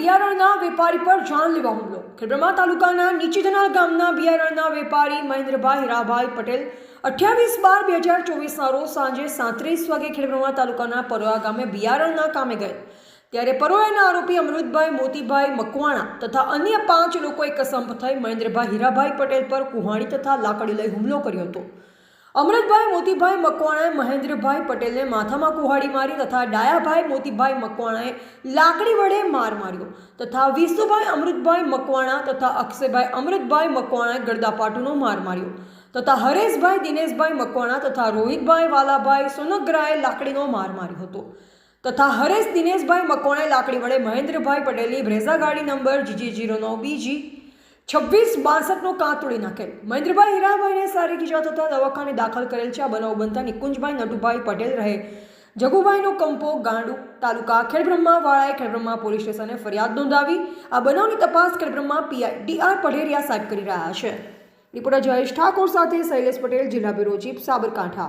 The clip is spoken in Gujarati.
બિયારણના વેપારી પર જાનલેવા હુમલો. ખેડબ્રહ્મા તાલુકાના નીચેધના ગામના બિયારણના વેપારી મહેન્દ્રભાઈ હિરાભાઈ પટેલ અઠ્યાવીસ બાર બે હજાર ચોવીસના રોજ સાંજે સાંત્રીસ વાગે ખેડબ્રહ્મા તાલુકાના પરોયા ગામે બિયારણના કામે ગયે ત્યારે પરોયાના આરોપી અમૃતભાઈ મોતીભાઈ મકવાણા તથા અન્ય પાંચ લોકોએ કસમ થઈ મહેન્દ્રભાઈ હીરાભાઈ પટેલ પર કુહાણી તથા લાકડી લઈ હુમલો કર્યો હતો. અમૃતભાઈ, મોતીભાઈ મકવાણાએ મહેન્દ્રભાઈ પટેલને માથામાં કુહાડી મારી તથા ડાયાભાઈ, મોતીભાઈ મકવાણાએ લાકડી વડે માર માર્યો તથા વિષ્ણુભાઈ અમૃતભાઈ મકવાણા તથા અક્ષયભાઈ અમૃતભાઈ મકવાણાએ ગરદાપાટુનો માર માર્યો તથા હરેશભાઈ, દિનેશભાઈ મકવાણા તથા રોહિતભાઈ, વાલાભાઈ સોનગ્રાએ લાકડીનો માર માર્યો હતો તથા હરેશ, દિનેશભાઈ મકવાણાએ લાકડી વડે મહેન્દ્રભાઈ પટેલની ભ્રેઝા ગાડી નંબર જીજી જીરો નવ બીજી છવ્વીસ બાસઠનો કાં તોડી નાખેલ? મહેન્દ્રભાઈ હીરાભાઈને સારી ઈજા થતાં દવાખાને દાખલ કરેલ છે. આ બનાવ બનતા નિકુંજભાઈ નટુભાઈ પટેલ રહે. જગુભાઈનો કંપો ગાંડુ તાલુકા ખેડબ્રહ્મા વાળાએ ખેડબ્રહ્મા પોલીસ સ્ટેશને ફરિયાદ નોંધાવી. આ બનાવની તપાસ ખેડબ્રહ્મા પીઆઈ ડીઆર પઢેરિયા સાહેબ કરી રહ્યા છે. રિપોર્ટર જયેશ ઠાકોર સાથે શૈલેષ પટેલ, જિલ્લા બ્યુરો ચીફ સાબરકાંઠા.